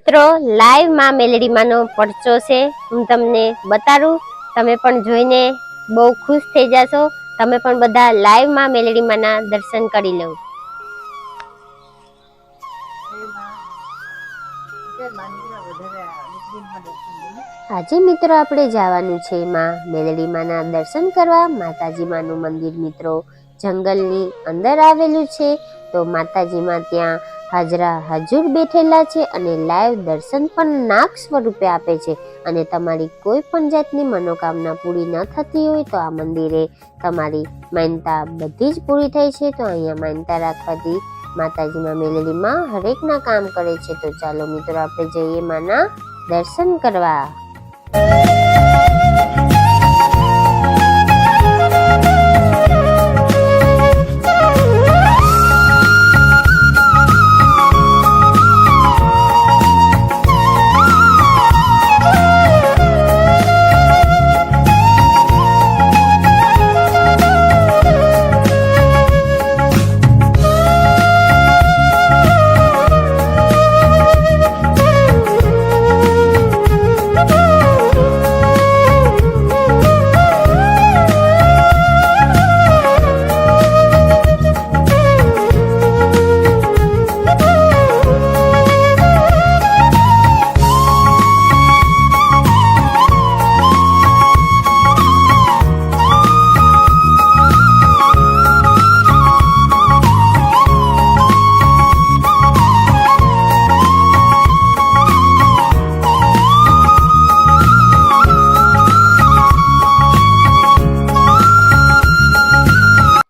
મિત્રો લાઈવમાં મેલેડીમાંનો પડચો છે. હું તમને બતાડું. તમે પણ જોઈને બહુ ખુશ થઈ જશો. તમે પણ બધા લાઈવમાં મેલેડીમાંના દર્શન કરી લો. આજે મિત્રો આપણે જવાનું છે માં મેલેડીમાંના દર્શન કરવા. માતાજી માનું મંદિર મિત્રો જંગલની અંદર આવેલું છે. તો માતાજીમાં ત્યાં હાજરા હજુર બેઠેલા છે અને લાઈવ દર્શન પણ નાક સ્વરૂપે આપે છે. અને તમારી કોઈ પણ જાતની મનોકામના પૂરી ન થતી હોય તો આ મંદિરે તમારી માન્યતા બધી જ પૂરી થાય છે. તો અહીંયા માનતા રાખવાથી માતાજીમાં મેલેલીમાં હરેકના કામ કરે છે. તો ચાલો મિત્રો, આપણે જઈએ માના દર્શન કરવા.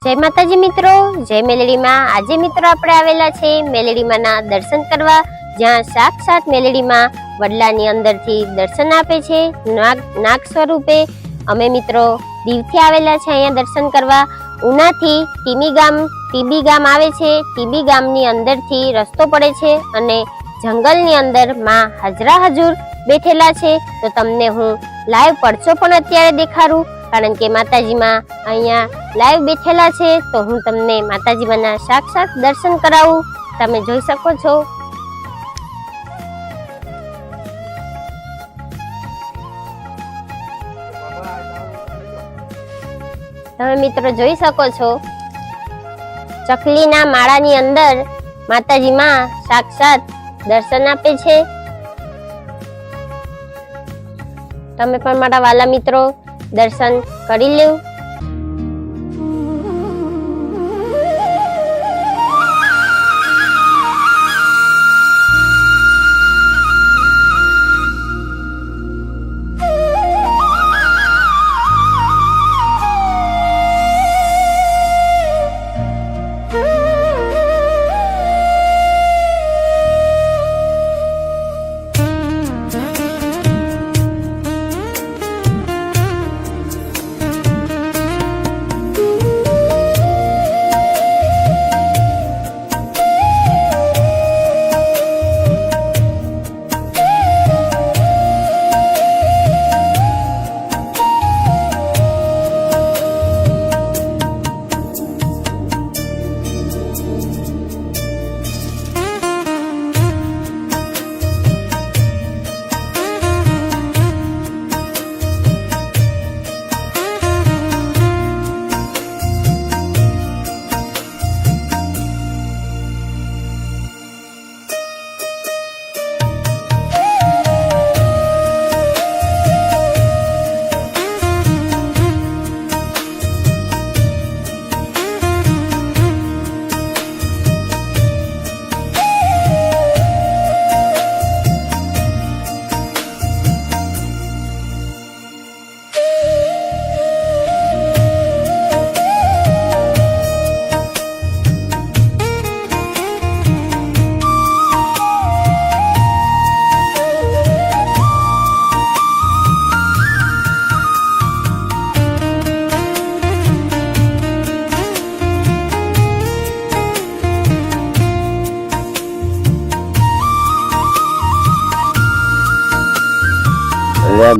જય માતાજી મિત્રો, જય મેલેડીમાં. આજે મિત્રો આપણે આવેલા છે મેલેડીમાંના દર્શન કરવા. જ્યાં સાક્ષાત મેલેડીમાં વડલાની અંદરથી દર્શન આપે છે. નાગ નાગ સ્વરૂપે અમે મિત્રો દીવથી આવેલા છે અહીંયા દર્શન કરવા. ઉનાથી ટીમી ગામ, ટીબી ગામ આવે છે. ટીબી ગામની અંદરથી રસ્તો પડે છે અને જંગલની અંદરમાં હાજરા હજુર બેઠેલા છે. તો તમને હું લાઈવ પડછો પણ અત્યારે દેખાડું. કારણ કે માતાજીમાં અહીંયા લાઈવ બેઠેલા છે, તો હું તમને માતાજીમાંના સાક્ષાત દર્શન કરાવું. તમે જોઈ શકો છો. તમે મિત્રો જોઈ શકો છો. ચકલીના માળાની અંદર માતાજીમાં સાક્ષાત દર્શન આપે છે. તમે પણ મારા વાલા મિત્રો દર્શન કરી લેવું.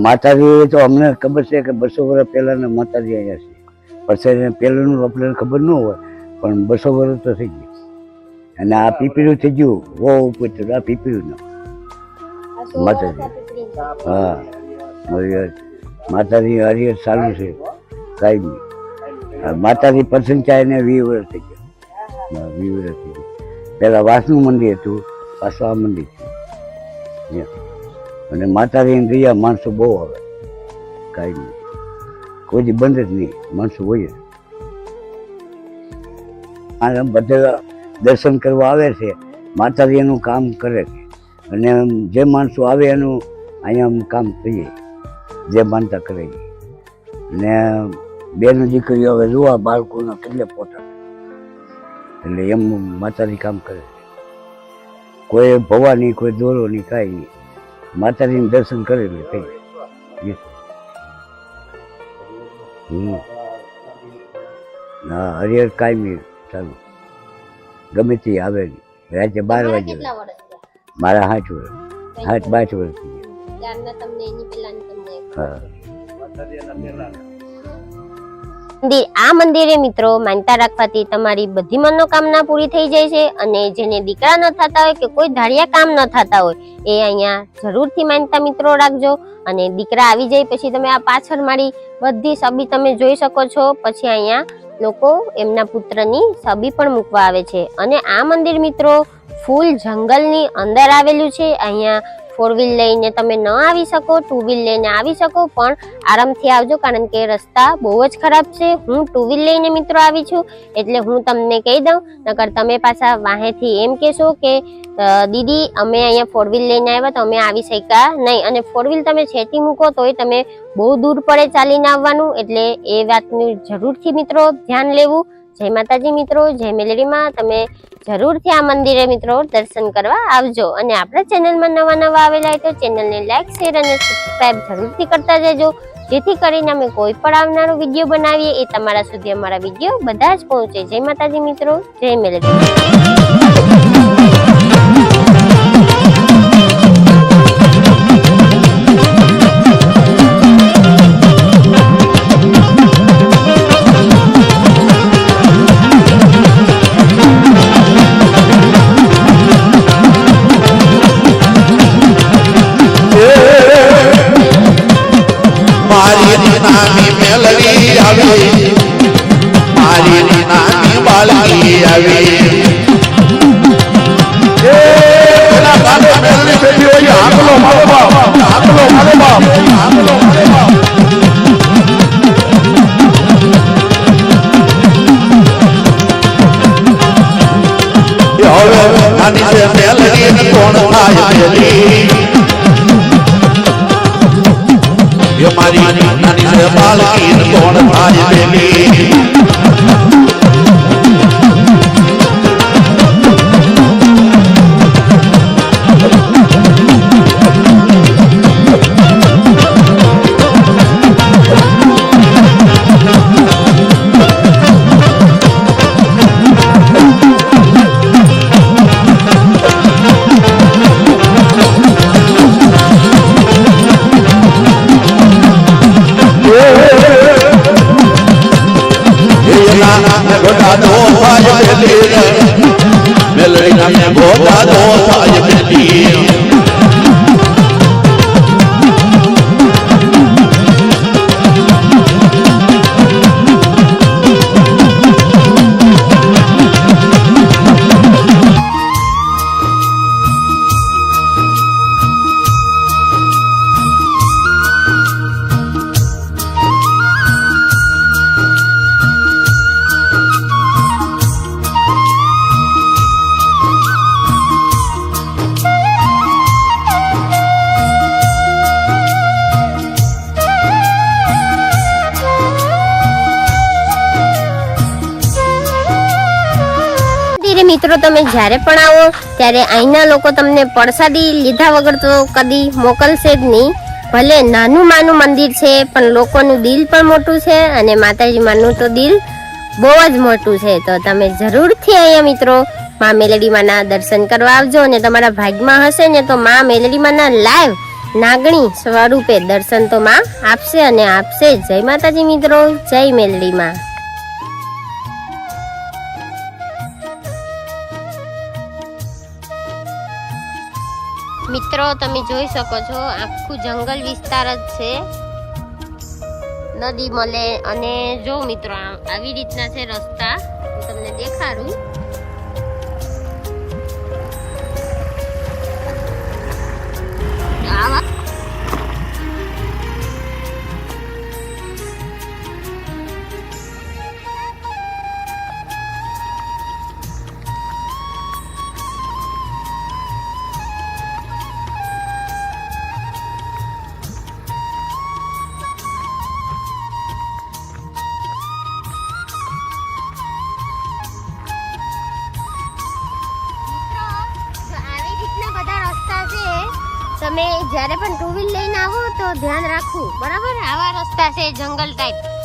માતાજી તો અમને ખબર છે કે બસો વર્ષ પહેલાના માતાજી અહીંયા છે. પછી પહેલાંનું આપણને ખબર ન હોય, પણ બસો વર્ષ તો થઈ ગયું. અને આ પીપીરું થઈ ગયું બહુ ઉપર આ પીપીરું માતાજી. હા. હરિહર માતાજી હરિહર સારું છે. કાંઈ નહીં. માતાજી પ્રસંચાય ને વી વર્ષ થઈ ગયો. વી વર્ષ થઈ ગયું. પહેલાં વાસનું મંદિર હતું, પાછું આ મંદિર છે. અને માતાજી ગયા માણસો બહુ આવે. કાંઈ નહીં. કોઈ બંધ જ નહીં. માણસો હોય અને બધા દર્શન કરવા આવે છે. માતાજી એનું કામ કરે છે. અને જે માણસો આવે એનું અહીંયા કામ થઈએ. જે માનતા કરે છે. ને બેન દીકરીઓ હવે જોવા બાળકોના કેટલે પોતા. એટલે એમ માતાજી કામ કરે. કોઈ ભવાની, કોઈ દોરો નહીં કાંઈ નહીં. માતાજીનું દર્શન કરેલું એટલે થઈ. હમ. હા હરિહર કાયમી ચાલુ. ગમે તે આવે. રાતે બાર વાગે? મારા હાથ વર્ષ. હાથ પાંચ વર્ષ થઈ ગયા હા. મંદિર, આ મંદિરે મિત્રો માનતા રાખવાથી તમારી બધી મનોકામના પૂરી થઈ જાય છે અને જેને દીકરા ન થતા હોય કે કોઈ ધાર્યા કામ ન થતા હોય, એ અહીંયા જરૂરથી માનતા મિત્રો રાખજો. અને દીકરા આવી જાય પછી તમે આ પાછળ મારી બધી છબી તમે જોઈ શકો છો. પછી અહીંયા લોકો એમના પુત્રની છબી પણ મૂકવા આવે છે. અને આ મંદિર મિત્રો ફૂલ જંગલની અંદર આવેલું છે. અહીંયા ફોર વ્હીલ લઈને તમે ન આવી શકો, ટુ વ્હીલ લઈને આવી શકો, પણ આરામથી આવજો, કારણ કે રસ્તા બહુ જ ખરાબ છે. હું ટુ વ્હીલ લઈને મિત્રો આવી છું, એટલે હું તમને કહી દઉં, નકર તમે પાછા વાહેથી એમ કહેશો કે દીદી, અમે અહીંયા ફોર વ્હીલ લઈને આવ્યા, તો અમે આવી શક્યા નહીં. અને ફોર વ્હીલ તમે છેટી મૂકો, તોય તમે બહુ દૂર પડે ચાલીને આવવાનું, એટલે એ વાતનું જરૂરથી મિત્રો ધ્યાન લેવું. જય માતાજી મિત્રો, જય મેલેડીમાં તમે જરૂરથી આ મંદિરે મિત્રો દર્શન કરવા આવજો. અને આપણા ચેનલમાં નવા નવા આવેલા હોય તો ચેનલને લાઈક, શેર અને સબસ્ક્રાઈબ જરૂરથી કરતા જજો જેથી કરીને અમે કોઈ પણ આવનારો વીડિયો બનાવીએ એ તમારા સુધી અમારા વીડિયો બધા જ પહોંચે. જય માતાજી મિત્રો, જય મેલેડી નાની આવી. આંગલો મારો બાપ આંગલો મારો બાપ આંગલો મારો બાપ. એ છે મેલડી કોણ થાય મેલી એ મારી નાની છે બાળકી. મેલડી નામે મિત્રો, તમે જ્યારે પણ આવો, ત્યારે અહીંના લોકો તમને પરસાદી લીધા વગર તો કદી મોકલશે જ નહીં. ભલે નાનું માનું મંદિર છે, પણ લોકોનું દિલ પણ મોટું છે અને માતાજી માનું તો દિલ બહુ જ મોટું છે. તો તમે જરૂરથી અહીંયા મિત્રો, મા મેલડીમાના દર્શન કરવા આવજો અને તમારા ભાગમાં હશે ને તો મા મેલડીમાના લાઈવ નાગણી સ્વરૂપે દર્શન તો માં આપશે અને આપશે. જય માતાજી મિત્રો, જય મેલડીમાં મિત્રો, તમે જોઈ શકો છો, આખું જંગલ વિસ્તાર જ છે. નદી મળે અને જો મિત્રો આવી રીતના છે રસ્તા. હું તમને દેખાડું. જ્યારે પણ ટુ વ્હીલ લઈને આવો તો ધ્યાન રાખવું. બરાબર? આવા રસ્તા છે જંગલ ટાઈપ